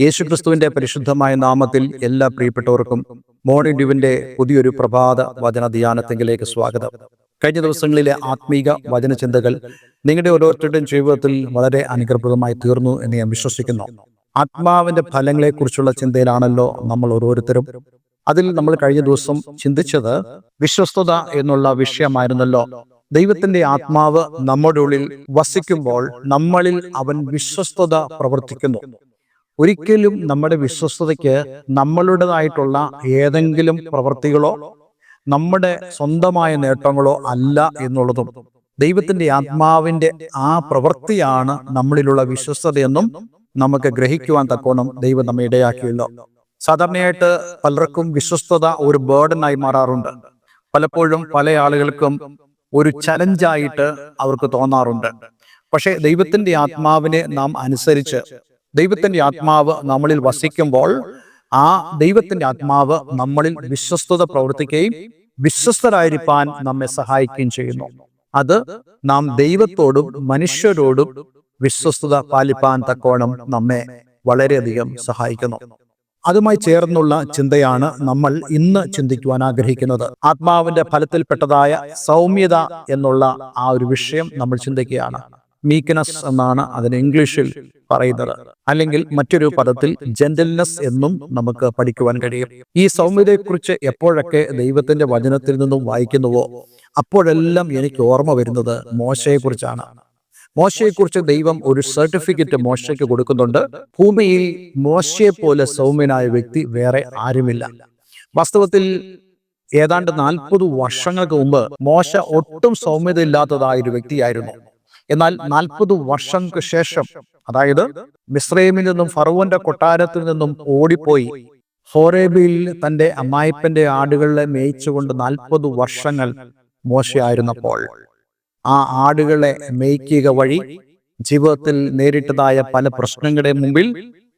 യേശുക്രിസ്തുവിന്റെ പരിശുദ്ധമായ നാമത്തിൽ എല്ലാ പ്രിയപ്പെട്ടവർക്കും മോർണിംഗ് ഡ്യൂവിന്റെ പുതിയൊരു പ്രഭാത വചന ധ്യാനത്തെങ്കിലേക്ക് സ്വാഗതം. കഴിഞ്ഞ ദിവസങ്ങളിലെ ആത്മീക വചന ചിന്തകൾ നിങ്ങളുടെ ഓരോരുത്തരുടെയും ജീവിതത്തിൽ വളരെ അനുഗ്രഹപ്രദമായി തീർന്നു എന്ന് ഞാൻ വിശ്വസിക്കുന്നു. ആത്മാവിന്റെ ഫലങ്ങളെക്കുറിച്ചുള്ള ചിന്തയിലാണല്ലോ നമ്മൾ ഓരോരുത്തരും. അതിൽ നമ്മൾ കഴിഞ്ഞ ദിവസം ചിന്തിച്ചത് വിശ്വസ്തത എന്നുള്ള വിഷയമായിരുന്നല്ലോ. ദൈവത്തിന്റെ ആത്മാവ് നമ്മുടെ ഉള്ളിൽ വസിക്കുമ്പോൾ നമ്മളിൽ അവൻ വിശ്വസ്തത പ്രവർത്തിക്കുന്നു. ഒരിക്കലും നമ്മുടെ വിശ്വസ്തതയ്ക്ക് നമ്മളുടേതായിട്ടുള്ള ഏതെങ്കിലും പ്രവൃത്തികളോ നമ്മുടെ സ്വന്തമായ നേട്ടങ്ങളോ അല്ല എന്നുള്ളതും ദൈവത്തിന്റെ ആത്മാവിന്റെ ആ പ്രവൃത്തിയാണ് നമ്മളിലുള്ള വിശ്വസ്തതയെന്നും നമുക്ക് ഗ്രഹിക്കുവാൻ തക്കോണം ദൈവം നമ്മെ ഇടയാക്കിയല്ലോ. സാധാരണയായിട്ട് പലർക്കും വിശ്വസ്തത ഒരു ബേർഡനായി മാറാറുണ്ട്. പലപ്പോഴും പല ആളുകൾക്കും ഒരു ചലഞ്ചായിട്ട് അവർക്ക് തോന്നാറുണ്ട്. പക്ഷേ ദൈവത്തിന്റെ ആത്മാവിനെ നാം അനുസരിച്ച് ദൈവത്തിന്റെ ആത്മാവ് നമ്മളിൽ വസിക്കുമ്പോൾ ആ ദൈവത്തിന്റെ ആത്മാവ് നമ്മളിൽ വിശ്വസ്തത പ്രവർത്തിക്കുകയും വിശ്വസ്തരായിരിക്കാൻ നമ്മെ സഹായിക്കുകയും ചെയ്യുന്നു. അത് നാം ദൈവത്തോടും മനുഷ്യരോടും വിശ്വസ്തത പാലിപ്പാൻ തക്കോണം നമ്മെ വളരെയധികം സഹായിക്കുന്നു. അതുമായി ചേർന്നുള്ള ചിന്തയാണ് നമ്മൾ ഇന്ന് ചിന്തിക്കുവാൻ ആഗ്രഹിക്കുന്നത്. ആത്മാവിന്റെ ഫലത്തിൽപ്പെട്ടതായ സൗമ്യത എന്നുള്ള ആ ഒരു വിഷയം നമ്മൾ ചിന്തിക്കുകയാണ്. മീക്ക്നെസ് എന്നാണ് അതിന് ഇംഗ്ലീഷിൽ പറയുന്നത്. അല്ലെങ്കിൽ മറ്റൊരു പദത്തിൽ ജെന്റൽനെസ് എന്നും നമുക്ക് പഠിക്കുവാൻ കഴിയും. ഈ സൗമ്യതയെക്കുറിച്ച് എപ്പോഴൊക്കെ ദൈവത്തിന്റെ വചനത്തിൽ നിന്നും വായിക്കുന്നുവോ അപ്പോഴെല്ലാം എനിക്ക് ഓർമ്മ വരുന്നത് മോശയെക്കുറിച്ചാണ്. മോശയെക്കുറിച്ച് ദൈവം ഒരു സർട്ടിഫിക്കറ്റ് മോശയ്ക്ക് കൊടുക്കുന്നുണ്ട്. ഭൂമിയിൽ മോശയെ പോലെ സൗമ്യനായ വ്യക്തി വേറെ ആരുമില്ല. വാസ്തവത്തിൽ ഏതാണ്ട് നാൽപ്പത് വർഷങ്ങൾക്ക് മുമ്പ് മോശ ഒട്ടും സൗമ്യതയില്ലാത്തതായ ഒരു വ്യക്തിയായിരുന്നു. എന്നാൽ നാൽപ്പത് വർഷങ്ങൾക്ക് ശേഷം അതായത് മിസ്രൈമിൽ നിന്നും ഫറവന്റെ കൊട്ടാരത്തിൽ നിന്നും ഓടിപ്പോയി. ഹോറേബിൽ തന്റെ അമ്മായിപ്പന്റെ ആടുകളെ മേയിച്ചുകൊണ്ട് നാൽപ്പത് വർഷങ്ങൾ മോശയായിരുന്നപ്പോൾ ആ ആടുകളെ മേയ്ക്കുക വഴി ജീവിതത്തിൽ നേരിട്ടതായ പല പ്രശ്നങ്ങളുടെ മുമ്പിൽ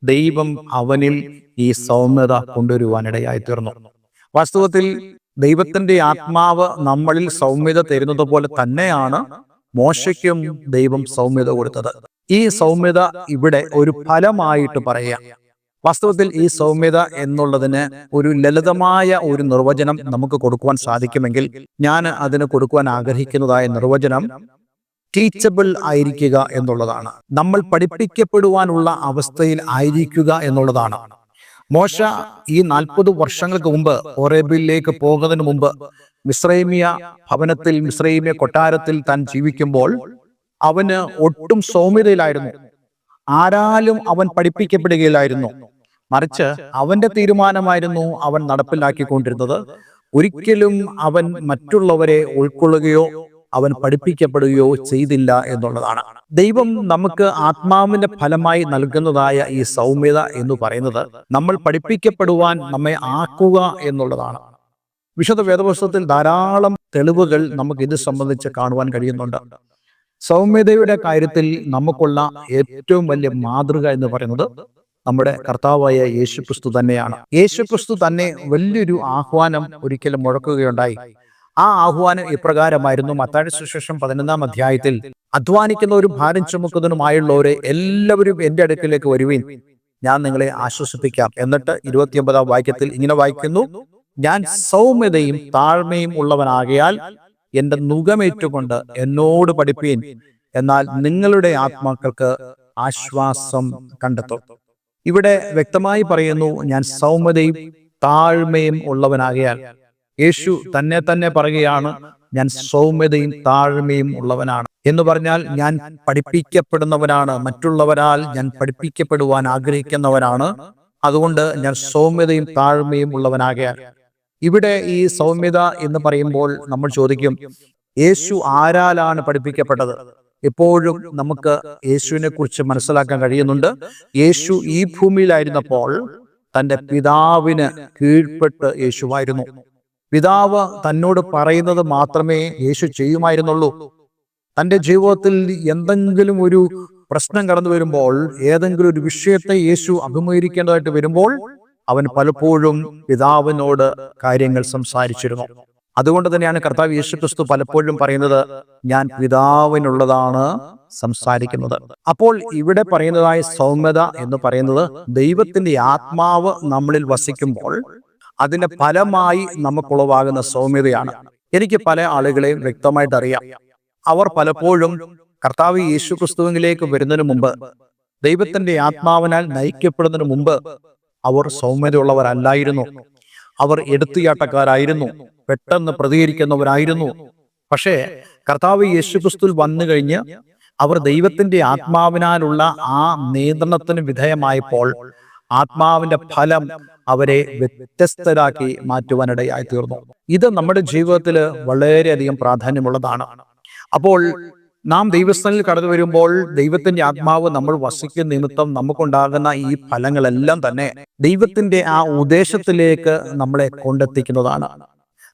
ദൈവം അവനിൽ ഈ സൗമ്യത കൊണ്ടുവരുവാനിടയായി തീർന്നു വാസ്തവത്തിൽ ദൈവത്തിന്റെ ആത്മാവ് നമ്മളിൽ സൗമ്യത തരുന്നത് പോലെ തന്നെയാണ് മോശയ്ക്കും ദൈവം സൗമ്യത കൊടുത്തത്. ഈ സൗമ്യത ഇവിടെ ഒരു ഫലമായിട്ട് പറയാം വാസ്തവത്തിൽ ഈ സൗമ്യത എന്നുള്ളതിന് ഒരു ലളിതമായ ഒരു നിർവചനം നമുക്ക് കൊടുക്കുവാൻ സാധിക്കുമെങ്കിൽ ഞാൻ അതിന് കൊടുക്കുവാൻ ആഗ്രഹിക്കുന്നതായ നിർവചനം ടീച്ചബിൾ ആയിരിക്കുക എന്നുള്ളതാണ്. നമ്മൾ പഠിപ്പിക്കപ്പെടുവാനുള്ള അവസ്ഥയിൽ ആയിരിക്കുക എന്നുള്ളതാണ്. മോശ ഈ നാൽപ്പത് വർഷങ്ങൾക്ക് മുമ്പ് ഒറേബിലേക്ക് പോകുന്നതിന് മുമ്പ് മിശ്രൈമിയ ഭവനത്തിൽ മിശ്രൈമിയ കൊട്ടാരത്തിൽ താൻ ജീവിക്കുമ്പോൾ അവന് ഒട്ടും സൗമ്യതയിലായിരുന്നു. ആരാലും അവൻ പഠിപ്പിക്കപ്പെടുകയില്ലായിരുന്നു. മറിച്ച് അവന്റെ തീരുമാനമായിരുന്നു അവൻ നടപ്പിലാക്കിക്കൊണ്ടിരുന്നത്. ഒരിക്കലും അവൻ മറ്റുള്ളവരെ ഉൾക്കൊള്ളുകയോ അവൻ പഠിപ്പിക്കപ്പെടുകയോ ചെയ്തില്ല എന്നുള്ളതാണ്. ദൈവം നമുക്ക് ആത്മാവിന്റെ ഫലമായി നൽകുന്നതായ ഈ സൗമ്യത എന്ന് പറയുന്നത് നമ്മൾ പഠിപ്പിക്കപ്പെടുവാൻ നമ്മെ ആക്കുക എന്നുള്ളതാണ്. വിശുദ്ധ വേദപുസ്തകത്തിൽ ധാരാളം തെളിവുകൾ നമുക്ക് ഇത് സംബന്ധിച്ച് കാണുവാൻ കഴിയുന്നുണ്ട്. സൗമ്യതയുടെ കാര്യത്തിൽ നമുക്കുള്ള ഏറ്റവും വലിയ മാതൃക എന്ന് പറയുന്നത് നമ്മുടെ കർത്താവായ യേശുക്രിസ്തു തന്നെയാണ്. യേശുക്രിസ്തു തന്നെ വലിയൊരു ആഹ്വാനം ഒരിക്കലും മുഴക്കുകയുണ്ടായി. ആ ആഹ്വാനം ഇപ്രകാരമായിരുന്നു. മത്താഴ സുശേഷം പതിനൊന്നാം അധ്യായത്തിൽ അധ്വാനിക്കുന്നവരും ഭാരം ചുമക്കുന്നതിനുമായുള്ളവരെ എല്ലാവരും എന്റെ അടുക്കിലേക്ക് വരുവീൻ. ഞാൻ നിങ്ങളെ ആശ്വസിപ്പിക്കാം. എന്നിട്ട് ഇരുപത്തിയൊമ്പതാം വാക്യത്തിൽ ഇങ്ങനെ വായിക്കുന്നു. ഞാൻ സൗമ്യതയും താഴ്മയും ഉള്ളവനാകയാൽ എന്റെ നുഖമേറ്റുകൊണ്ട് എന്നോട് പഠിപ്പീൻ. എന്നാൽ നിങ്ങളുടെ ആത്മാക്കൾക്ക് ആശ്വാസം കണ്ടെത്തും. ഇവിടെ വ്യക്തമായി പറയുന്നു ഞാൻ സൗമ്യതയും താഴ്മയും ഉള്ളവനാകയാൽ. യേശു തന്നെ തന്നെ പറയുകയാണ് ഞാൻ സൗമ്യതയും താഴ്മയും ഉള്ളവനാണ്. എന്ന് പറഞ്ഞാൽ ഞാൻ പഠിപ്പിക്കപ്പെടുന്നവനാണ് മറ്റുള്ളവരാൽ ഞാൻ പഠിപ്പിക്കപ്പെടുവാൻ ആഗ്രഹിക്കുന്നവനാണ്. അതുകൊണ്ട് ഞാൻ സൗമ്യതയും താഴ്മയും ഉള്ളവനാകയാൽ. ഇവിടെ ഈ സൗമ്യത എന്ന് പറയുമ്പോൾ നമ്മൾ ചോദിക്കും യേശു ആരാലാണ് പഠിപ്പിക്കപ്പെട്ടത്? എപ്പോഴും നമുക്ക് യേശുവിനെ കുറിച്ച് മനസ്സിലാക്കാൻ കഴിയുന്നുണ്ട്. യേശു ഈ ഭൂമിയിലായിരുന്നപ്പോൾ തന്റെ പിതാവിന് കീഴ്പ്പെട്ട് യേശുവായിരുന്നു. പിതാവ് തന്നോട് പറയുന്നത് മാത്രമേ യേശു ചെയ്യുമായിരുന്നുള്ളൂ. തന്റെ ജീവിതത്തിൽ എന്തെങ്കിലും ഒരു പ്രശ്നം കടന്നു വരുമ്പോൾ ഏതെങ്കിലും ഒരു വിഷയത്തെ യേശു അഭിമുഖീകരിക്കേണ്ടതായിട്ട് വരുമ്പോൾ അവൻ പലപ്പോഴും പിതാവിനോട് കാര്യങ്ങൾ സംസാരിച്ചിരുന്നു. അതുകൊണ്ട് തന്നെയാണ് കർത്താവ് യേശു ക്രിസ്തു പലപ്പോഴും പറയുന്നത് ഞാൻ പിതാവിനുള്ളതാണ് സംസാരിക്കുന്നത്. അപ്പോൾ ഇവിടെ പറയുന്നതായ സൗമ്യത എന്ന് പറയുന്നത് ദൈവത്തിന്റെ ആത്മാവ് നമ്മളിൽ വസിക്കുമ്പോൾ അതിന്റെ ഫലമായി നമുക്കുളവാകുന്ന സൗമ്യതയാണ്. എനിക്ക് പല ആളുകളെയും വ്യക്തമായിട്ട് അറിയാം. അവർ പലപ്പോഴും കർത്താവ് യേശു ക്രിസ്തുവിലേക്ക് വരുന്നതിന് മുമ്പ് ദൈവത്തിന്റെ ആത്മാവിനാൽ നയിക്കപ്പെടുന്നതിന് മുമ്പ് അവർ സൗമ്യതയുള്ളവരല്ലായിരുന്നു. അവർ എടുത്തുചാട്ടക്കാരായിരുന്നു. പെട്ടെന്ന് പ്രതികരിക്കുന്നവരായിരുന്നു. പക്ഷേ കർത്താവ് യേശു ക്രിസ്തുവിൽ വന്നു കഴിഞ്ഞ് അവർ ദൈവത്തിന്റെ ആത്മാവിനാലുള്ള ആ നിയന്ത്രണത്തിന് വിധേയമായപ്പോൾ ആത്മാവിന്റെ ഫലം അവരെ വ്യത്യസ്തരാക്കി മാറ്റുവാനിടയായി തീർന്നു ഇത് നമ്മുടെ ജീവിതത്തിൽ വളരെയധികം പ്രാധാന്യമുള്ളതാണ്. അപ്പോൾ നാം ദൈവസ്ഥാനിൽ കടന്നു വരുമ്പോൾ ദൈവത്തിന്റെ ആത്മാവ് നമ്മൾ വസിക്കുന്ന നിമിത്തം നമുക്കുണ്ടാകുന്ന ഈ ഫലങ്ങളെല്ലാം തന്നെ ദൈവത്തിന്റെ ആ ഉദ്ദേശത്തിലേക്ക് നമ്മളെ കൊണ്ടെത്തിക്കുന്നതാണ്.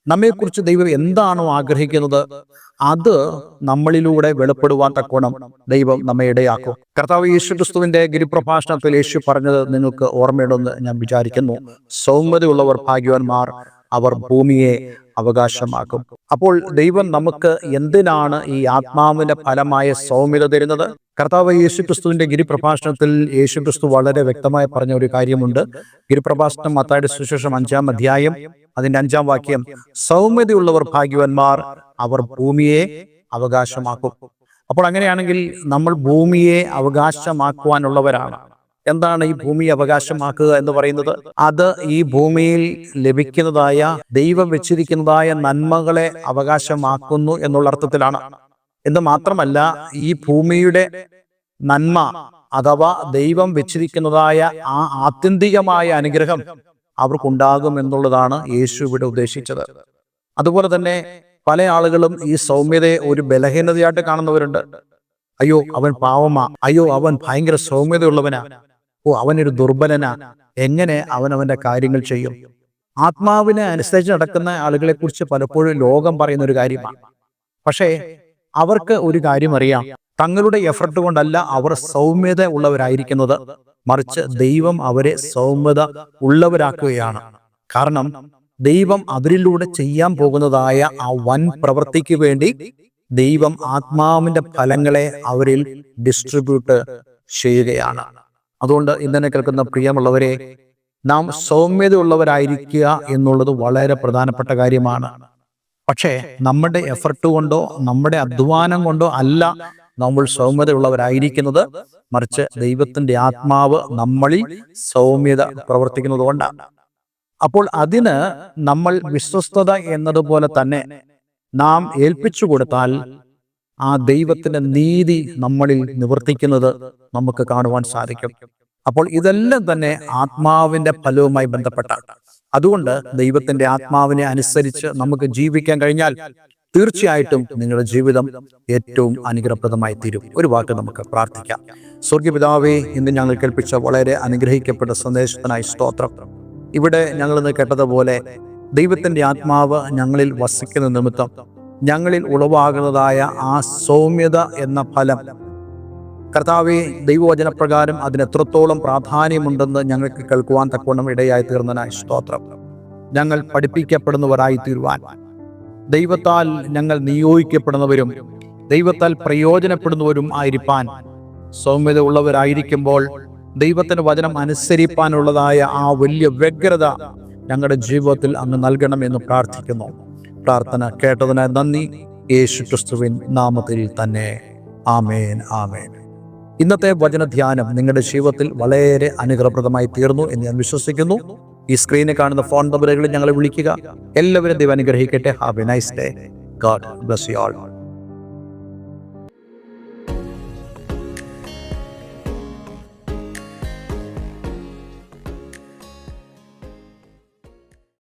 നമ്മെക്കുറിച്ച് ദൈവം എന്താണോ ആഗ്രഹിക്കുന്നത് അത് നമ്മളിലൂടെ വെളിപ്പെടുവാൻ തക്കോണം ദൈവം നമ്മെ ഇടയാക്കും. കർത്താവ് യേശു ക്രിസ്തുവിന്റെ ഗിരിപ്രഭാഷണത്തിൽ യേശു പറഞ്ഞത് നിങ്ങൾക്ക് ഓർമ്മയുണ്ടെന്ന് ഞാൻ വിചാരിക്കുന്നു. സൗമ്യതയുള്ളവർ ഭാഗ്യവാന്മാർ അവർ ഭൂമിയെ അവകാശമാക്കും. അപ്പോൾ ദൈവം നമുക്ക് എന്തിനാണ് ഈ ആത്മാവിന്റെ ഫലമായ സൗമ്യത തരുന്നത്? കർത്താവ് യേശുക്രിസ്തുവിന്റെ ഗിരിപ്രഭാഷണത്തിൽ യേശു ക്രിസ്തു വളരെ വ്യക്തമായി പറഞ്ഞ ഒരു കാര്യമുണ്ട്. ഗിരിപ്രഭാഷണം മത്തായുടെ സുശേഷം അഞ്ചാം അധ്യായം അതിന്റെ അഞ്ചാം വാക്യം സൗമ്യതയുള്ളവർ ഭാഗ്യവന്മാർ അവർ ഭൂമിയെ അവകാശമാക്കും. അപ്പോൾ അങ്ങനെയാണെങ്കിൽ നമ്മൾ ഭൂമിയെ അവകാശമാക്കുവാനുള്ളവരാണ്. എന്താണ് ഈ ഭൂമി അവകാശമാക്കുക എന്ന് പറയുന്നത്? അത് ഈ ഭൂമിയിൽ ലഭിക്കുന്നതായ ദൈവം വെച്ചിരിക്കുന്നതായ നന്മകളെ അവകാശമാക്കുന്നു എന്നുള്ള അർത്ഥത്തിലാണ്. എന്ന് മാത്രമല്ല ഈ ഭൂമിയുടെ നന്മ അഥവാ ദൈവം വെച്ചിരിക്കുന്നതായ ആ ആത്യന്തികമായ അനുഗ്രഹം അവർക്കുണ്ടാകും എന്നുള്ളതാണ് യേശു ഇവിടെ ഉദ്ദേശിച്ചത്. അതുപോലെ തന്നെ പല ആളുകളും ഈ സൗമ്യതയെ ഒരു ബലഹീനതയായിട്ട് കാണുന്നവരുണ്ട്. അയ്യോ അവൻ പാവമാ. അയ്യോ അവൻ ഭയങ്കര സൗമ്യതയുള്ളവനാ. ഓ അവനൊരു ദുർബലന. എങ്ങനെ അവൻ അവന്റെ കാര്യങ്ങൾ ചെയ്യും? ആത്മാവിനെ അനുസരിച്ച് നടക്കുന്ന ആളുകളെ കുറിച്ച് പലപ്പോഴും ലോകം പറയുന്ന ഒരു കാര്യമാണ്. പക്ഷേ അവർക്ക് ഒരു കാര്യം അറിയാം. തങ്ങളുടെ എഫർട്ട് കൊണ്ടല്ല അവർ സൗമ്യത ഉള്ളവരായിരിക്കുന്നത്. മറിച്ച് ദൈവം അവരെ സൗമ്യത ഉള്ളവരാക്കുകയാണ്. കാരണം ദൈവം അവരിലൂടെ ചെയ്യാൻ പോകുന്നതായ ആ വൻ പ്രവൃത്തിക്ക് വേണ്ടി ദൈവം ആത്മാവിന്റെ ഫലങ്ങളെ അവരിൽ ഡിസ്ട്രിബ്യൂട്ട് ചെയ്യുകയാണ്. അതുകൊണ്ട് ഇന്നലെ കേൾക്കുന്ന പ്രിയമുള്ളവരെ നാം സൗമ്യതയുള്ളവരായിരിക്കുക എന്നുള്ളത് വളരെ പ്രധാനപ്പെട്ട കാര്യമാണ്. പക്ഷേ നമ്മുടെ എഫർട്ട് കൊണ്ടോ നമ്മുടെ അധ്വാനം കൊണ്ടോ അല്ല നമ്മൾ സൗമ്യതയുള്ളവരായിരിക്കുന്നത്. മറിച്ച് ദൈവത്തിന്റെ ആത്മാവ് നമ്മളിൽ സൗമ്യത പ്രവർത്തിക്കുന്നത് കൊണ്ടാണ്. അപ്പോൾ അതിന് നമ്മൾ വിശ്വസ്തത എന്നതുപോലെ തന്നെ നാം ഏൽപ്പിച്ചു കൊടുത്താൽ ആ ദൈവത്തിന്റെ നീതി നമ്മളിൽ നിവർത്തിക്കുന്നത് നമുക്ക് കാണുവാൻ സാധിക്കും. അപ്പോൾ ഇതെല്ലാം തന്നെ ആത്മാവിന്റെ ഫലവുമായി ബന്ധപ്പെട്ട. അതുകൊണ്ട് ദൈവത്തിന്റെ ആത്മാവിനെ അനുസരിച്ച് നമുക്ക് ജീവിക്കാൻ കഴിഞ്ഞാൽ തീർച്ചയായിട്ടും നിങ്ങളുടെ ജീവിതം ഏറ്റവും അനുഗ്രഹപ്രദമായി തീരും. ഒരു വാക്ക് നമുക്ക് പ്രാർത്ഥിക്കാം. സ്വർഗപിതാവേ ഇന്ന് ഞങ്ങൾ കേൾപ്പിച്ച വളരെ അനുഗ്രഹിക്കപ്പെട്ട സന്ദേശത്തിനായി സ്തോത്രം. ഇവിടെ ഞങ്ങളിന്ന് കേട്ടതുപോലെ ദൈവത്തിന്റെ ആത്മാവ് ഞങ്ങളിൽ വസിക്കുന്ന നിമിത്തം ഞങ്ങളിൽ ഉളവാകുന്നതായ ആ സൗമ്യത എന്ന ഫലം. കർത്താവെ ദൈവവചനപ്രകാരം അതിന് എത്രത്തോളം പ്രാധാന്യമുണ്ടെന്ന് ഞങ്ങൾക്ക് കേൾക്കുവാൻ തക്കവണ്ണം ഇടയായി തീർന്നതിനായി സ്തോത്രം. ഞങ്ങൾ പഠിപ്പിക്കപ്പെടുന്നവരായി തീരുവാൻ ദൈവത്താൽ ഞങ്ങൾ നിയോഗിക്കപ്പെടുന്നവരും ദൈവത്താൽ പ്രയോജനപ്പെടുന്നവരും ആയിരിക്കാൻ സൗമ്യത ഉള്ളവരായിരിക്കുമ്പോൾ ദൈവത്തിന്റെ വചനം അനുസരിപ്പാനുള്ളതായ ആ വലിയ വ്യഗ്രത ഞങ്ങളുടെ ജീവിതത്തിൽ അങ്ങ് നൽകണമെന്ന് പ്രാർത്ഥിക്കുന്നു. പ്രാർത്ഥന കേട്ടതിനായി നന്ദി. യേശു ക്രിസ്തുവിൻ നാമത്തിൽ തന്നെ. ആമേൻ ആമേൻ. ഇന്നത്തെ വചനധ്യാനം നിങ്ങളുടെ ജീവിതത്തിൽ വളരെ അനുഗ്രഹപ്രദമായി തീർന്നു എന്ന് ഞാൻ വിശ്വസിക്കുന്നു. ഈ സ്ക്രീനിൽ കാണുന്ന ഫോൺ നമ്പറുകളിൽ ഞങ്ങളെ വിളിക്കുക. എല്ലാവരും ദൈവം അനുഗ്രഹിക്കട്ടെ. Have a nice day god bless you all